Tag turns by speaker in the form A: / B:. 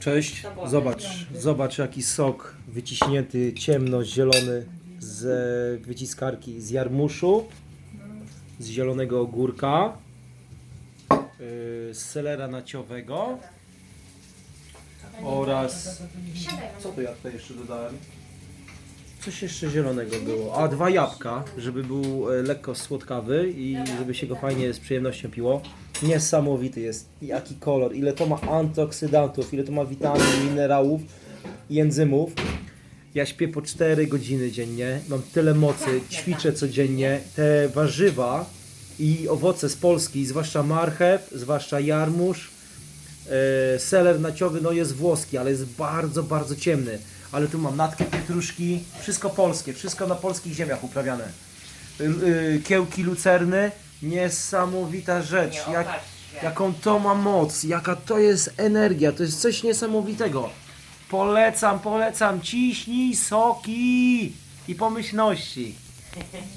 A: Cześć, zobacz, zobacz jaki sok wyciśnięty, ciemno-zielony z wyciskarki z jarmuszu, z zielonego ogórka, yy, z selera naciowego oraz... Co to ja tutaj jeszcze dodałem? Coś jeszcze zielonego było. A, dwa jabłka, żeby był e, lekko słodkawy i żeby się go fajnie z przyjemnością piło. Niesamowity jest. Jaki kolor, ile to ma antyoksydantów, ile to ma witamin, minerałów i enzymów. Ja śpię po 4 godziny dziennie, mam tyle mocy, ćwiczę codziennie. Te warzywa i owoce z Polski, zwłaszcza marchew, zwłaszcza jarmuż, seler naciowy no jest włoski, ale jest bardzo, bardzo ciemny. Ale tu mam natkę pietruszki, wszystko polskie, wszystko na polskich ziemiach uprawiane. Y, Kiełki lucerny, niesamowita rzecz. Jak, jaką to ma moc, jaka to jest energia, to jest coś niesamowitego. Polecam, polecam, ciśnij soki i pomyślności.